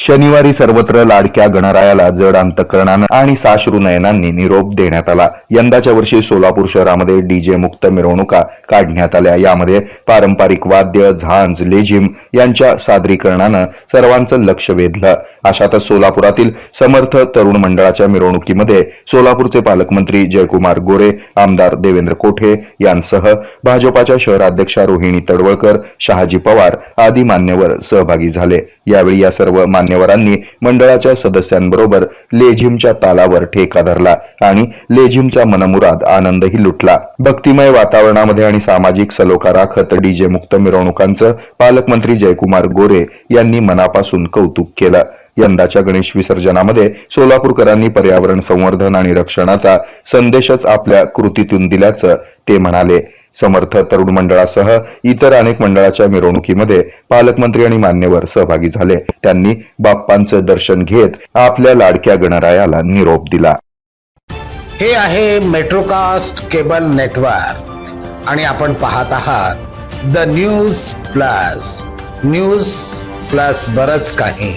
शनिवारी सर्वत्र लाडक्या गणरायाला जड अंतकरणानं आणि साश्रू नयनांनी निरोप देण्यात आला. यंदाच्या वर्षी सोलापूर शहरामध्ये डीजे मुक्त मिरवणुका काढण्यात आल्या. यामध्ये पारंपरिक वाद्य झांज लेझिम यांच्या सादरीकरणानं सर्वांचं लक्ष वेधलं. अशातच सोलापुरातील समर्थ तरुण मंडळाच्या मिरवणुकीमध्ये सोलापूरचे पालकमंत्री जयकुमार गोरे आमदार देवेंद्र कोठे यांसह भाजपाच्या शहराध्यक्षा रोहिणी तडवळकर शहाजी पवार आदी मान्यवर सहभागी झाले. यावेळी या सर्व मान्य मान्यवरांनी मंडळाच्या सदस्यांबरोबर लेझिमच्या तालावर ठेका धरला आणि लेझिमचा मनमुराद आनंदही लुटला. भक्तिमय वातावरणामध्ये आणि सामाजिक सलोखा राखत डीजे मुक्त मिरवणुकांचं पालकमंत्री जयकुमार गोरे यांनी मनापासून कौतुक केलं. यंदाच्या गणेश विसर्जनामध्ये सोलापूरकरांनी पर्यावरण संवर्धन आणि रक्षणाचा संदेशच आपल्या कृतीतून दिल्याचं ते म्हणाले. समर्थ तरुण मंडळासह इतर अनेक मंडळाच्या मिरवणुकीमध्ये पालकमंत्री आणि मान्यवर सहभागी झाले. त्यांनी बाप्पांचं दर्शन घेत आपल्या लाडक्या गणरायाला निरोप दिला. हे आहे मेट्रोकास्ट केबल नेटवर्क. आणि आपण पाहत आहात the news plus. News plus बरच काही.